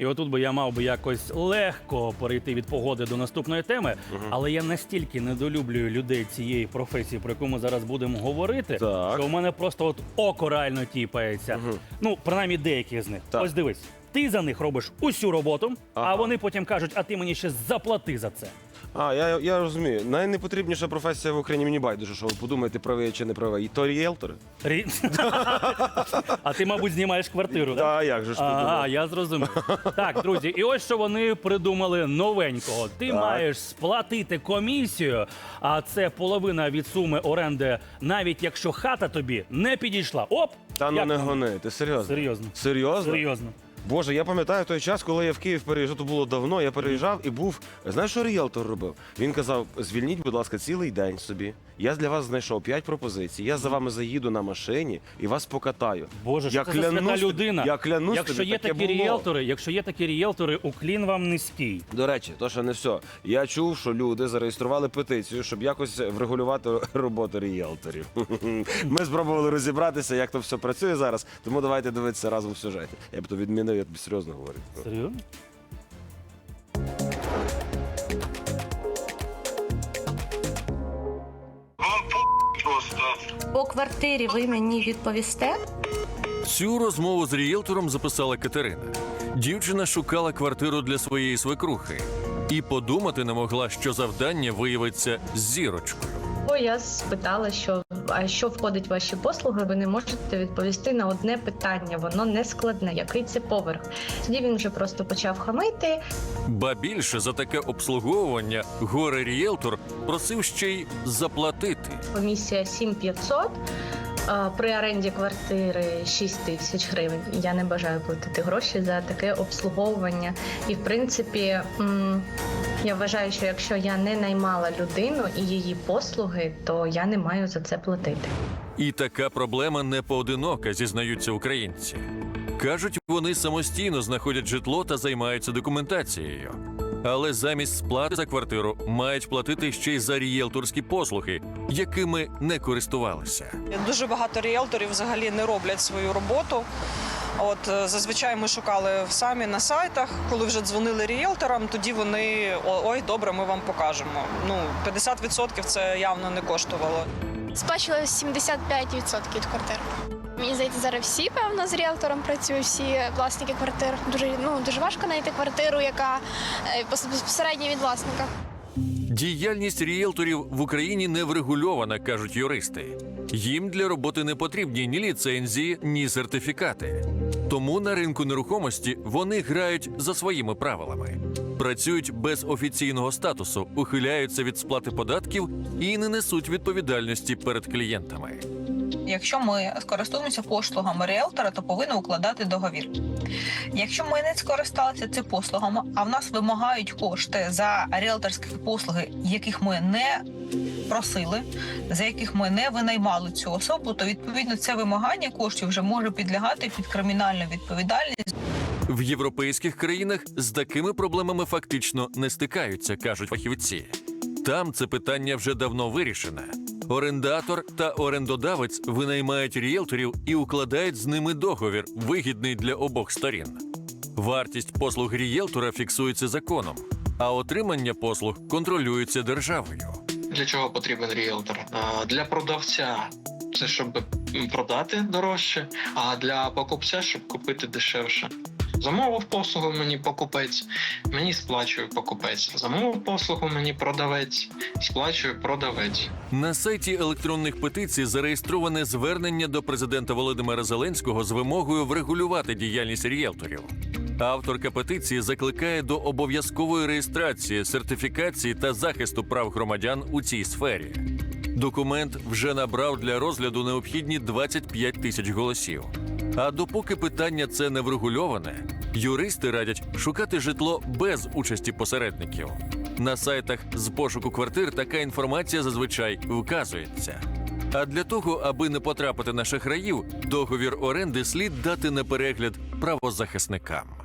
І отут би я мав би якось легко перейти від погоди до наступної теми, але я настільки недолюблюю людей цієї професії, про яку ми зараз будемо говорити, Так. що у мене просто от око реально тіпається. Ну, принаймні деякі з них. Так. Ось дивись. Ти за них робиш усю роботу, а Ага. вони потім кажуть, а ти мені ще заплати за це. А, я, я розумію. Найнепотрібніша професія в Україні мені байдуже, що ви подумаєте, правий чи не правий. І то ріелтори. Рі- а ти, мабуть, знімаєш квартиру, так? Та як же ж Ага, подумав? я зрозумів. Так, друзі, і ось що вони придумали новенького. Ти Так. маєш сплатити комісію, а це половина від суми оренди, навіть якщо хата тобі не підійшла. Оп! Та ну Як не гони, ти серйозно? Серйозно. Серйозно? Серйозно. Боже, я пам'ятаю той час, коли я в Київ переїжджав, то було давно. Я переїжджав і був. Знаєш, що ріелтор робив? Він казав: звільніть, будь ласка, цілий день собі. Я для вас знайшов п'ять пропозицій. Я за вами заїду на машині і вас покатаю. Боже, я що це за свята тобі- людина. Я клянусь якщо тобі, є таке такі було. ріелтори, якщо є такі ріелтори, уклін вам низький. До речі, то ще не все. Я чув, що люди зареєстрували петицію, щоб якось врегулювати роботу ріелторів. Ми спробували розібратися, як то все працює зараз. Тому давайте дивитися разом в сюжеті. Я б то відмінив, я тобі серйозно говорю. Серйозно? Вам по просто. По квартирі ви мені відповісте? Цю розмову з рієлтором записала Катерина. Дівчина шукала квартиру для своєї свекрухи і подумати не могла, що завдання виявиться з зірочкою. Бо я спитала, що а що входить в ваші послуги, ви не можете відповісти на одне питання. Воно не складне. Який це поверх? Тоді він вже просто почав хамити. Ба більше за таке обслуговування горе рієлтор просив ще й заплатити. Комісія 7500, а При оренді квартири 6 тисяч гривень. Я не бажаю платити гроші за таке обслуговування. І в принципі, я вважаю, що якщо я не наймала людину і її послуги, то я не маю за це платити. І така проблема не поодинока, зізнаються українці. Кажуть, вони самостійно знаходять житло та займаються документацією. Але замість сплати за квартиру мають платити ще й за рієлторські послуги, якими не користувалися. Дуже багато ріелторів взагалі не роблять свою роботу. От е, зазвичай ми шукали самі на сайтах. Коли вже дзвонили ріелторам, тоді вони ой, добре, ми вам покажемо. Ну 50% це явно не коштувало. Сплачували 75% від квартир. Мені здається, зараз всі певно з ріелтором працюють, всі власники квартир. Дуже ну дуже важко знайти квартиру, яка безпосередньо від власника. Діяльність рієлторів в Україні не врегульована, кажуть юристи. Їм для роботи не потрібні ні ліцензії, ні сертифікати. Тому на ринку нерухомості вони грають за своїми правилами. Працюють без офіційного статусу, ухиляються від сплати податків і не несуть відповідальності перед клієнтами. Якщо ми скористуємося послугами ріелтора, то повинні укладати договір. Якщо ми не скористалися цими послугами, а в нас вимагають кошти за ріелторські послуги, яких ми не просили, за яких ми не винаймали цю особу, то відповідно це вимагання коштів вже може підлягати під кримінальну відповідальність. В європейських країнах з такими проблемами фактично не стикаються, кажуть фахівці. Там це питання вже давно вирішене. Орендатор та орендодавець винаймають ріелторів і укладають з ними договір, вигідний для обох сторін. Вартість послуг ріелтора фіксується законом, а отримання послуг контролюється державою. Для чого потрібен ріелтор? Для продавця це щоб продати дорожче, а для покупця, щоб купити дешевше. Замовив послугу мені покупець, мені сплачує покупець. Замовив послугу мені продавець, сплачує продавець. На сайті електронних петицій зареєстроване звернення до президента Володимира Зеленського з вимогою врегулювати діяльність ріелторів. Авторка петиції закликає до обов'язкової реєстрації, сертифікації та захисту прав громадян у цій сфері. Документ вже набрав для розгляду необхідні 25 тисяч голосів. А допоки питання це не врегульоване, юристи радять шукати житло без участі посередників. На сайтах з пошуку квартир така інформація зазвичай вказується. А для того, аби не потрапити на шахраїв, договір оренди слід дати на перегляд правозахисникам.